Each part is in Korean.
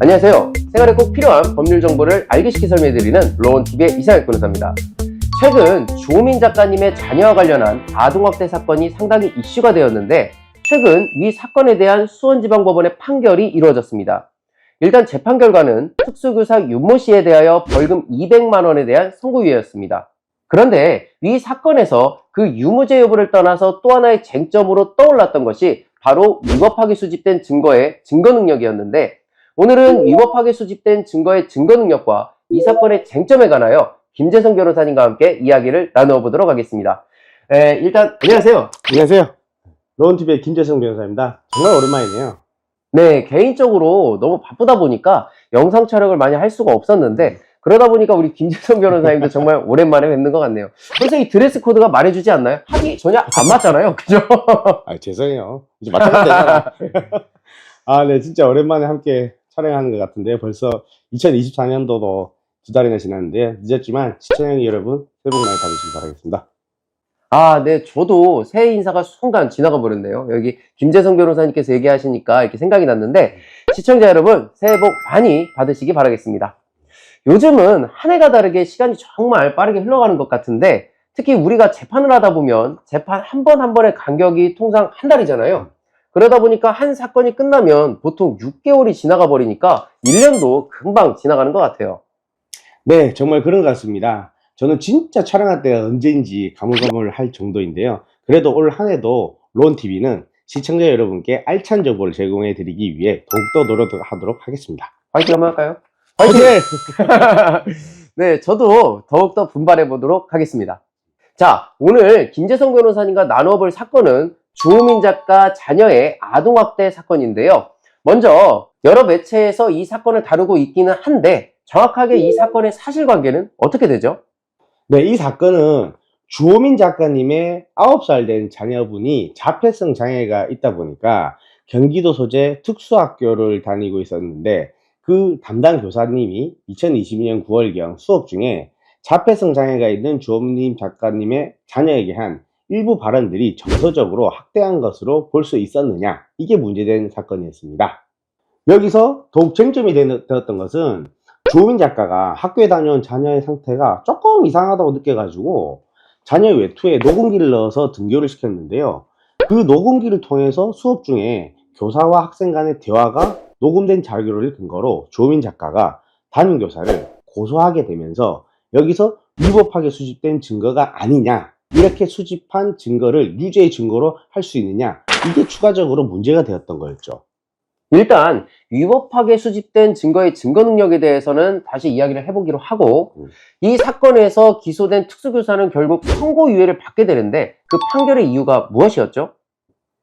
안녕하세요. 생활에 꼭 필요한 법률 정보를 알기 쉽게 설명해드리는 로원TV의 이상혁 변호사입니다. 최근 주호민 작가님의 자녀와 관련한 아동학대 사건이 상당히 이슈가 되었는데 최근 위 사건에 대한 수원지방법원의 판결이 이루어졌습니다. 일단 재판 결과는 특수교사 윤모 씨에 대하여 벌금 200만 원에 대한 선고유예였습니다. 그런데 위 사건에서 그 유무죄 여부를 떠나서 또 하나의 쟁점으로 떠올랐던 것이 바로 위법하게 수집된 증거의 증거 능력이었는데 오늘은 위법하게 수집된 증거의 증거 능력과 이 사건의 쟁점에 관하여 김재성 변호사님과 함께 이야기를 나누어 보도록 하겠습니다. 에, 일단 안녕하세요. 안녕하세요. 로운TV의 김재성 변호사입니다. 정말 오랜만이네요. 네, 개인적으로 너무 바쁘다 보니까 영상 촬영을 많이 할 수가 없었는데 그러다 보니까 우리 김재성 변호사님도 정말 오랜만에 뵙는 것 같네요. 이 드레스 코드가 말해주지 않나요? 하기 전혀 안 맞잖아요. 그죠? 아, 죄송해요. 이제 맞춰면 되잖아. 아, 네, 진짜 오랜만에 함께 촬영하는 것 같은데 벌써 2024년도도 두 달이나 지났는데 늦었지만 시청자 여러분 새해 복 많이 받으시기 바라겠습니다. 아, 네, 저도 새해 인사가 순간 지나가 버렸네요. 여기 김재성 변호사님께서 얘기하시니까 이렇게 생각이 났는데, 시청자 여러분, 새해 복 많이 받으시기 바라겠습니다. 요즘은 한 해가 다르게 시간이 정말 빠르게 흘러가는 것 같은데, 특히 우리가 재판을 하다 보면 재판 한번한 번의 간격이 통상 한 달이잖아요. 그러다 보니까 한 사건이 끝나면 보통 6개월이 지나가 버리니까 1년도 금방 지나가는 것 같아요. 네, 정말 그런 것 같습니다. 저는 진짜 촬영할 때가 언제인지 가물가물할 정도인데요. 그래도 올 한 해도 로운TV는 시청자 여러분께 알찬 정보를 제공해 드리기 위해 더욱더 노력하도록 하겠습니다. 화이팅 한번 할까요? 화이팅! 네, 저도 더욱더 분발해 보도록 하겠습니다. 자, 오늘 김재성 변호사님과 나누어 볼 사건은 주호민 작가 자녀의 아동학대 사건인데요. 먼저 여러 매체에서 이 사건을 다루고 있기는 한데 정확하게 이 사건의 사실관계는 어떻게 되죠? 네, 이 사건은 주호민 작가님의 9살 된 자녀분이 자폐성 장애가 있다 보니까 경기도 소재 특수학교를 다니고 있었는데 그 담당 교사님이 2022년 9월경 수업 중에 자폐성 장애가 있는 주호민 작가님의 자녀에게 한 일부 발언들이 정서적으로 학대한 것으로 볼 수 있었느냐 이게 문제된 사건이었습니다. 여기서 더욱 쟁점이 되- 되었던 것은 주호민 작가가 학교에 다녀온 자녀의 상태가 조금 이상하다고 느껴가지고 자녀 외투에 녹음기를 넣어서 등교를 시켰는데요. 그 녹음기를 통해서 수업 중에 교사와 학생 간의 대화가 녹음된 자료를 근거로 주호민 작가가 담임 교사를 고소하게 되면서 여기서 위법하게 수집된 증거가 아니냐 이렇게 수집한 증거를 유죄의 증거로 할 수 있느냐 이게 추가적으로 문제가 되었던 거였죠. 일단 위법하게 수집된 증거의 증거 능력에 대해서는 다시 이야기를 해보기로 하고 음. 이 사건에서 기소된 특수교사는 결국 선고유예를 받게 되는데 그 판결의 이유가 무엇이었죠?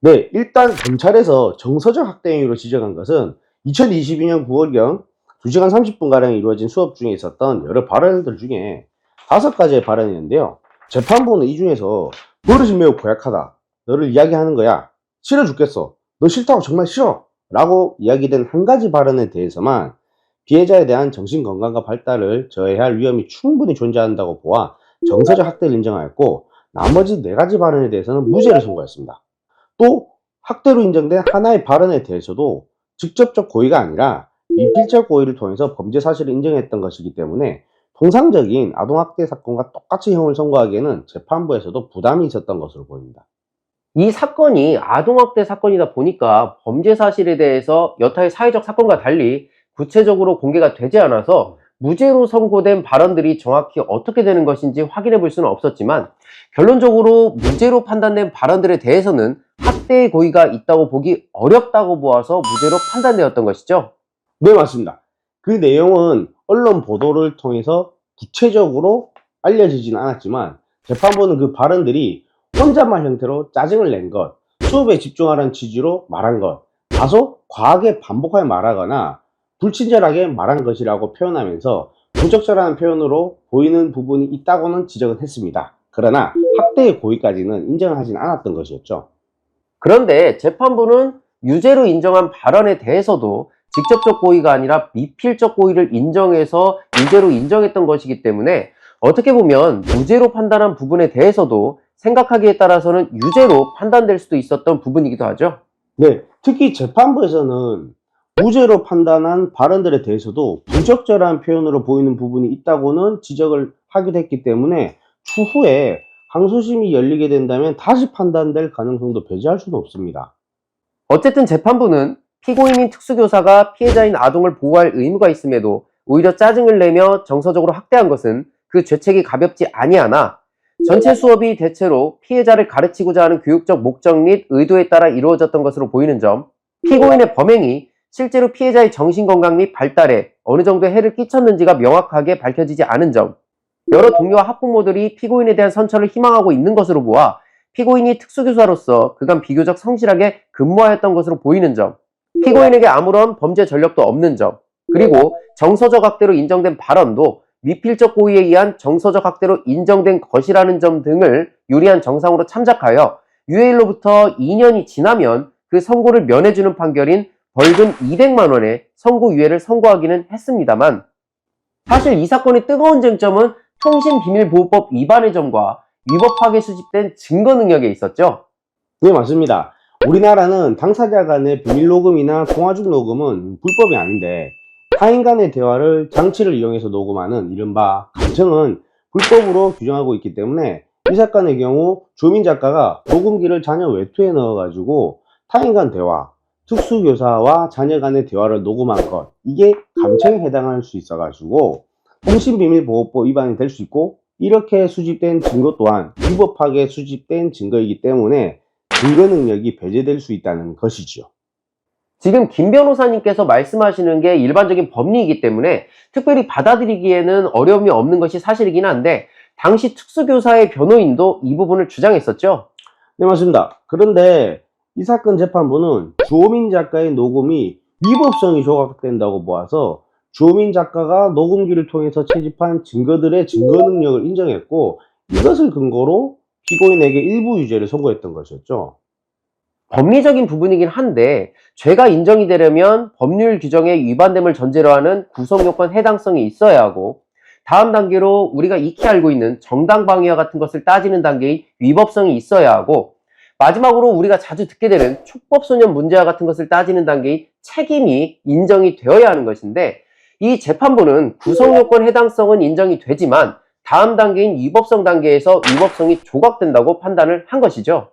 네, 일단 검찰에서 정서적 학대 행위로 지적한 것은 2022년 9월경 2시간 30분가량 이루어진 수업 중에 있었던 여러 발언들 중에 다섯 가지의 발언이었는데요. 재판부는 이 중에서 버릇이 매우 고약하다. 너를 이야기하는 거야. 싫어 죽겠어. 너 싫다고 정말 싫어. 라고 이야기된 한 가지 발언에 대해서만 피해자에 대한 정신건강과 발달을 저해할 위험이 충분히 존재한다고 보아 정서적 학대를 인정하였고 나머지 네 가지 발언에 대해서는 무죄를 선고했습니다. 또 학대로 인정된 하나의 발언에 대해서도 직접적 고의가 아니라 미필적 고의를 통해서 범죄 사실을 인정했던 것이기 때문에 통상적인 아동학대 사건과 똑같이 형을 선고하기에는 재판부에서도 부담이 있었던 것으로 보입니다. 이 사건이 아동학대 사건이다 보니까 범죄 사실에 대해서 여타의 사회적 사건과 달리 구체적으로 공개가 되지 않아서 무죄로 선고된 발언들이 정확히 어떻게 되는 것인지 확인해 볼 수는 없었지만 결론적으로 무죄로 판단된 발언들에 대해서는 학대의 고의가 있다고 보기 어렵다고 보아서 무죄로 판단되었던 것이죠. 네, 맞습니다. 그 내용은 언론 보도를 통해서 구체적으로 알려지진 않았지만 재판부는 그 발언들이 혼잣말 형태로 짜증을 낸 것, 수업에 집중하라는 취지로 말한 것, 다소 과하게 반복하여 말하거나 불친절하게 말한 것이라고 표현하면서 부적절한 표현으로 보이는 부분이 있다고는 지적은 했습니다. 그러나 학대의 고의까지는 인정하진 않았던 것이었죠. 그런데 재판부는 유죄로 인정한 발언에 대해서도 직접적 고의가 아니라 미필적 고의를 인정해서 유죄로 인정했던 것이기 때문에 어떻게 보면 무죄로 판단한 부분에 대해서도 생각하기에 따라서는 유죄로 판단될 수도 있었던 부분이기도 하죠. 네, 특히 재판부에서는 무죄로 판단한 발언들에 대해서도 부적절한 표현으로 보이는 부분이 있다고는 지적을 하기도 했기 때문에 추후에 항소심이 열리게 된다면 다시 판단될 가능성도 배제할 수는 없습니다. 어쨌든 재판부는 피고인인 특수교사가 피해자인 아동을 보호할 의무가 있음에도 오히려 짜증을 내며 정서적으로 학대한 것은 그 죄책이 가볍지 아니하나 전체 수업이 대체로 피해자를 가르치고자 하는 교육적 목적 및 의도에 따라 이루어졌던 것으로 보이는 점, 피고인의 범행이 실제로 피해자의 정신건강 및 발달에 어느 정도의 해를 끼쳤는지가 명확하게 밝혀지지 않은 점, 여러 동료와 학부모들이 피고인에 대한 선처를 희망하고 있는 것으로 보아 피고인이 특수교사로서 그간 비교적 성실하게 근무하였던 것으로 보이는 점, 피고인에게 아무런 범죄 전력도 없는 점, 그리고 정서적 학대로 인정된 발언도 미필적 고의에 의한 정서적 학대로 인정된 것이라는 점 등을 유리한 정상으로 참작하여 유해일로부터 2년이 지나면 그 선고를 면해주는 판결인 벌금 200만 원의 선고 유예를 선고하기는 했습니다만 사실 이 사건의 뜨거운 쟁점은 통신비밀보호법 위반의 점과 위법하게 수집된 증거 능력에 있었죠. 네, 맞습니다. 우리나라는 당사자 간의 비밀 녹음이나 통화 중 녹음은 불법이 아닌데 타인 간의 대화를 장치를 이용해서 녹음하는 이른바 감청은 불법으로 규정하고 있기 때문에 이 사건의 경우 조민 작가가 녹음기를 자녀 외투에 넣어가지고 타인 간 대화, 특수교사와 자녀 간의 대화를 녹음한 것 이게 감청에 해당할 수 있어가지고 통신비밀보호법 위반이 될 수 있고 이렇게 수집된 증거 또한 위법하게 수집된 증거이기 때문에 증거 능력이 배제될 수 있다는 것이죠. 지금 김 변호사님께서 말씀하시는 게 일반적인 법리이기 때문에 특별히 받아들이기에는 어려움이 없는 것이 사실이긴 한데 당시 특수교사의 변호인도 이 부분을 주장했었죠. 네, 맞습니다. 그런데 이 사건 재판부는 주호민 작가의 녹음이 위법성이 조각된다고 보아서 주호민 작가가 녹음기를 통해서 채집한 증거들의 증거 능력을 인정했고 이것을 근거로 피고인에게 일부 유죄를 선고했던 것이었죠. 법리적인 부분이긴 한데 죄가 인정이 되려면 법률 규정에 위반됨을 전제로 하는 구성 요건 해당성이 있어야 하고 다음 단계로 우리가 익히 알고 있는 정당방위와 같은 것을 따지는 단계인 위법성이 있어야 하고 마지막으로 우리가 자주 듣게 되는 촉법소년 문제와 같은 것을 따지는 단계인 책임이 인정이 되어야 하는 것인데 이 재판부는 구성 요건 해당성은 인정이 되지만 다음 단계인 위법성 단계에서 위법성이 조각된다고 판단을 한 것이죠.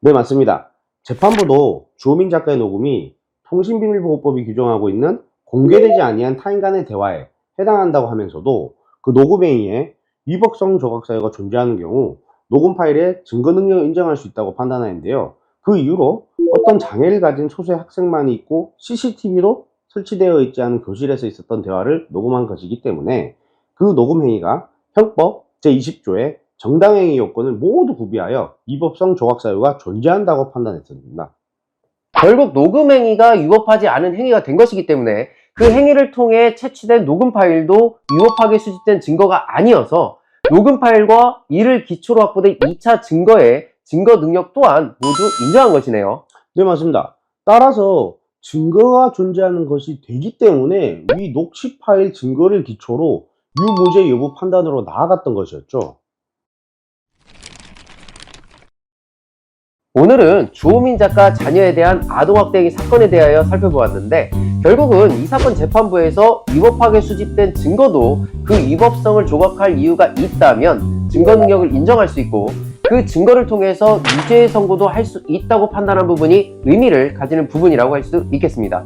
네, 맞습니다. 재판부도 주호민 작가의 녹음이 통신비밀보호법이 규정하고 있는 공개되지 아니한 타인 간의 대화에 해당한다고 하면서도 그 녹음에 의해 위법성 조각 사유가 존재하는 경우 녹음 파일의 증거 능력을 인정할 수 있다고 판단하는데요. 그 이유로 어떤 장애를 가진 소수의 학생만이 있고 CCTV로 설치되어 있지 않은 교실에서 있었던 대화를 녹음한 것이기 때문에 그 녹음 행위가 형법 제20조의 정당행위 요건을 모두 구비하여 위법성 조각 사유가 존재한다고 판단했습니다. 결국 녹음 행위가 위법하지 않은 행위가 된 것이기 때문에 그 행위를 통해 채취된 녹음 파일도 위법하게 수집된 증거가 아니어서 녹음 파일과 이를 기초로 확보된 2차 증거의 증거 능력 또한 모두 인정한 것이네요. 네, 맞습니다. 따라서 증거가 존재하는 것이 되기 때문에 위 녹취 파일 증거를 기초로 유무죄 여부 판단으로 나아갔던 것이었죠. 오늘은 주호민 작가 자녀에 대한 아동학대 사건에 대하여 살펴보았는데 결국은 이 사건 재판부에서 위법하게 수집된 증거도 그 위법성을 조각할 이유가 있다면 증거 능력을 인정할 수 있고 그 증거를 통해서 유죄 선고도 할 수 있다고 판단한 부분이 의미를 가지는 부분이라고 할 수 있겠습니다.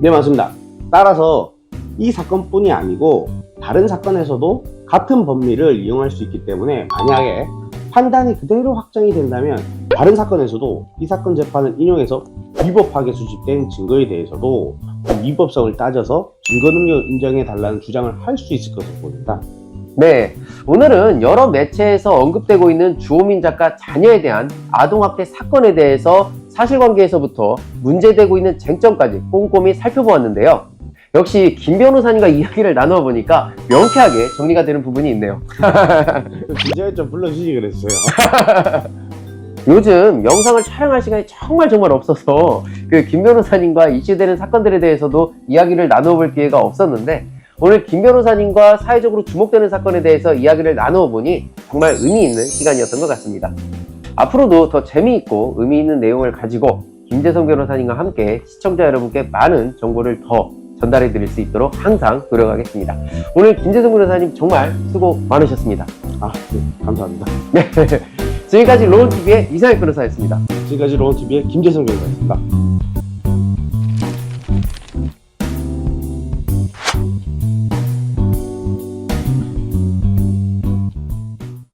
네, 맞습니다. 따라서 이 사건뿐이 아니고 다른 사건에서도 같은 법리를 이용할 수 있기 때문에 만약에 판단이 그대로 확정이 된다면 다른 사건에서도 이 사건 재판을 인용해서 위법하게 수집된 증거에 대해서도 그 위법성을 따져서 증거 능력 인정해 달라는 주장을 할 수 있을 것으로 보입니다. 네, 오늘은 여러 매체에서 언급되고 있는 주호민 작가 자녀에 대한 아동학대 사건에 대해서 사실관계에서부터 문제되고 있는 쟁점까지 꼼꼼히 살펴보았는데요. 역시 김 변호사님과 이야기를 나누어 보니까 명쾌하게 정리가 되는 부분이 있네요. 진짜 좀 불러주시 그랬어요. 요즘 영상을 촬영할 시간이 정말 정말 없어서 그 김 변호사님과 이슈되는 사건들에 대해서도 이야기를 나누어 볼 기회가 없었는데 오늘 김 변호사님과 사회적으로 주목되는 사건에 대해서 이야기를 나누어 보니 정말 의미 있는 시간이었던 것 같습니다. 앞으로도 더 재미있고 의미 있는 내용을 가지고 김재성 변호사님과 함께 시청자 여러분께 많은 정보를 더 전달해 드릴 수 있도록 항상 노력하겠습니다. 오늘 김재성 변호사님 정말 수고 많으셨습니다. 아, 네, 감사합니다. 지금까지 로운TV의 이상혁 변호사였습니다. 지금까지 로운TV의 김재성 변호사였습니다.